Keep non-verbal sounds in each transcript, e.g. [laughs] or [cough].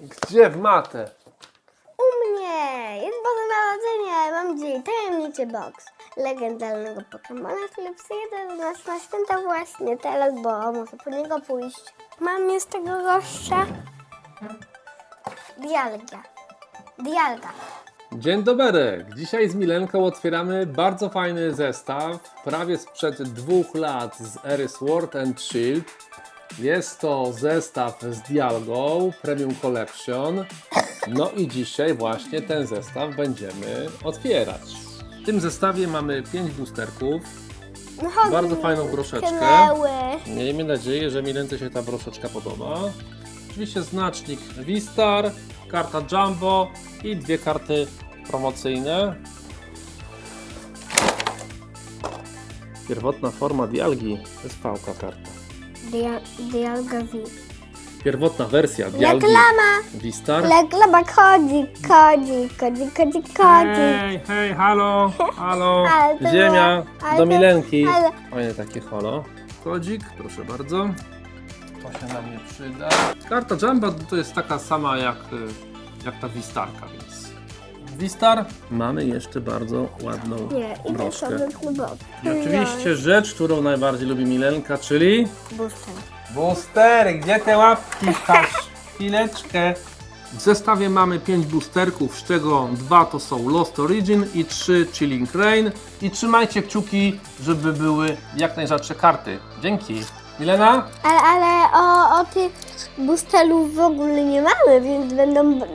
Gdzie w matę? U mnie jest Boże Narodzenie. Mam dzisiaj tajemniczy box legendarnego Pokemona, który przyjedzie do nas na święta właśnie teraz, bo muszę po niego pójść. Mam już tego gościa. Dialga. Dialga. Dzień dobry. Dzisiaj z Milenką otwieramy bardzo fajny zestaw, prawie sprzed dwóch lat z ery Sword and Shield. Jest to zestaw z Dialgą Premium Collection. No i dzisiaj właśnie ten zestaw będziemy otwierać. W tym zestawie mamy 5 boosterków. No Bardzo fajną broszeczkę. Knęły. Miejmy nadzieję, że Milence się ta broszeczka podoba. Oczywiście znacznik Vistar, karta Jumbo i dwie karty promocyjne. Pierwotna forma Dialgi to jest VK karta. Dia, dialga V. Pierwotna wersja Dialgi Reklama. Vistar. Reklama kodzik, kodzik, kodzik, kodzik, kodzik. Hej, hej, halo, halo, [laughs] Ale to ziemia, było- ale do to- Milenki. ale- Fajne takie holo. Kodzik, proszę bardzo. To się nam nie przyda. Karta Jumbo to jest taka sama jak, y, jak ta Vistarka, więc... Vistar. Mamy jeszcze bardzo ładną Nie, idę broszkę. sobie. I oczywiście rzecz, którą najbardziej lubi Milenka, czyli... Booster. Boostery, gdzie te łapki [laughs] Kaś? Chwileczkę. W zestawie mamy 5 boosterków, z czego dwa to są Lost Origin i 3 Chilling Rain. I trzymajcie kciuki, żeby były jak najrzadsze karty. Dzięki. Milena? Ale, ale o, o tych boosterów w ogóle nie mamy, więc będą b-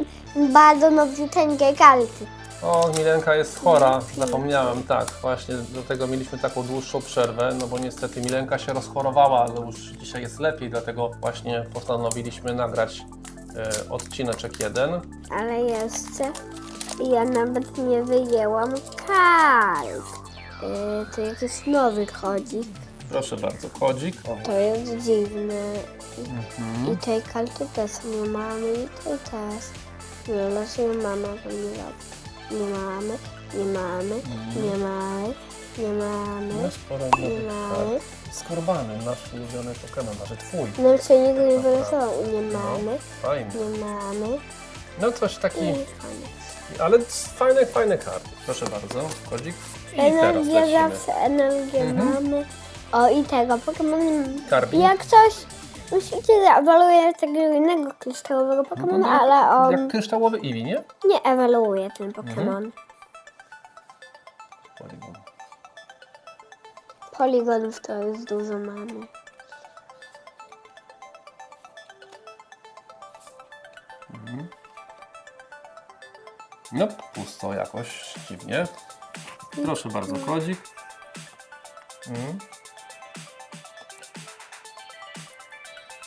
bardzo nowiuteńkie karty. O, Milenka jest chora, zapomniałem, tak, właśnie do tego mieliśmy taką dłuższą przerwę, no bo niestety Milenka się rozchorowała, ale już dzisiaj jest lepiej, dlatego właśnie postanowiliśmy nagrać e, odcineczek jeden. Ale jeszcze ja nawet nie wyjęłam kart. Yy, to jakiś nowy kodzik. Proszę bardzo, kodzik. O, To jest dziwne. mhm. I tej karty też nie mamy, i tej też. Nie, znaczy nie mamy, to nie robi. Nie mamy, nie mamy, nie mamy, nie mamy, No sporo nie mamy. Skorbany, nasz ulubiony Pokémon, może twój. No co nigdy nie wylosował. Nie mamy, Fajny. nie mamy No coś taki, i ale fajne, fajne karty. Proszę bardzo, kodzik. I teraz Energia lecimy. zawsze, energię Mhm. mamy. O i tego Pokémon. Karbi. Jak coś musicie ewaluować tego innego kryształowego No, ale on Jak kryształowy Eevee, nie? nie ewaluuje ten Mhm. Pokémon. Polygon. Poligonów to jest dużo mamy. No, pusto jakoś, dziwnie. Proszę bardzo, kodzik. Mhm.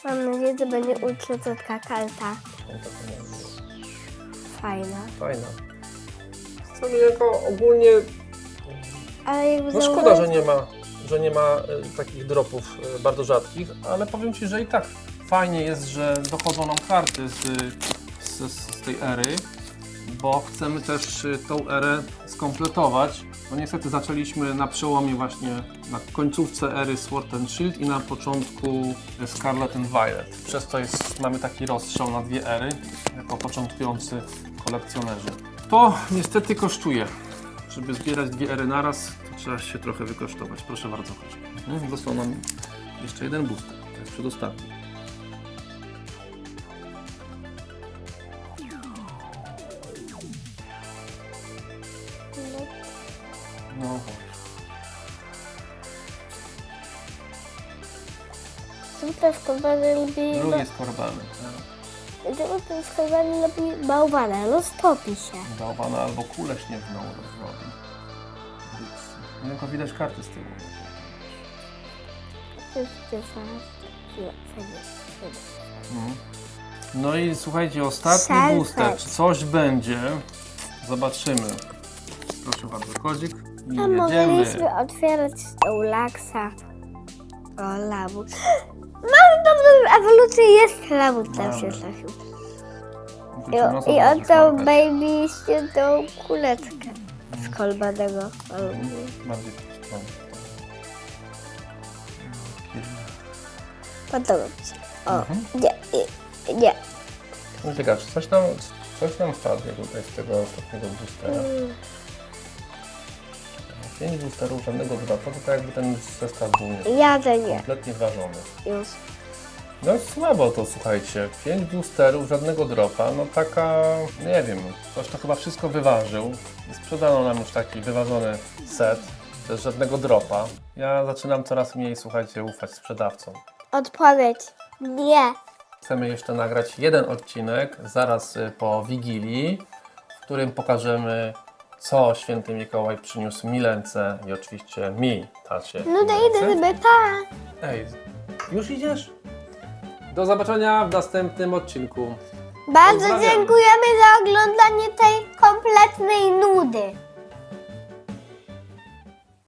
Mam nadzieję, że będzie nie było. Fajna. Fajna. Co jako ogólnie, Ale jakby no szkoda, że nie ma, że nie ma e, takich dropów e, bardzo rzadkich, ale powiem Ci, że i tak fajnie jest, że dochodzą nam karty z, z, z tej ery, bo chcemy też e, tą erę skompletować. No niestety zaczęliśmy na przełomie właśnie, na końcówce ery Sword and Shield i na początku Scarlet and Violet. Przez to jest, mamy taki rozstrzał na dwie ery, jako początkujący kolekcjonerzy. To niestety kosztuje. Żeby zbierać dwie ery naraz, to trzeba się trochę wykosztować. Proszę bardzo, Został nam jeszcze jeden booster. To jest przedostatni. No chodź. Super skarbany lubi... Drugi skorbany. Super skarbany lubi bałwana, roztopi się. Bałwana albo kulę śnieżną robi. Nie tylko widać karty z tyłu. To jest. Mhm. No i słuchajcie, ostatni Selfie. booster. Czy coś będzie? Zobaczymy. Proszę bardzo, kodzik. I A jedziemy. mogliśmy otwierać tą laksa. O, labu. Mamy dobrą ewolucję, jest labu tam Mamy. się trafił. I, i sobie oddał baby się tą kuleczkę z kolbanego. Bardziej w tą stronę. Podoba mi się. O, Mhm. nie, nie, nie. No ciekawe, czy coś nam, coś nam wpadnie tutaj z tego ostatniego boostera. Mm. Pięć boosterów, żadnego dropa, to tak jakby ten zestaw był nie- kompletnie ważony. Już. No słabo to, słuchajcie. Pięć boosterów, żadnego dropa, no taka, nie wiem, ktoś to chyba wszystko wyważył. Sprzedano nam już taki wyważony set, bez żadnego dropa. Ja zaczynam coraz mniej, słuchajcie, ufać sprzedawcom. Odpowiedź. Nie. Chcemy jeszcze nagrać jeden odcinek zaraz y, po Wigilii, w którym pokażemy, co święty Mikołaj przyniósł Milence i oczywiście mi, tacie. No to Milence. idę sobie pa. Ej, już idziesz? Do zobaczenia w następnym odcinku. Bardzo Pozdrawiam. dziękujemy za oglądanie tej kompletnej nudy.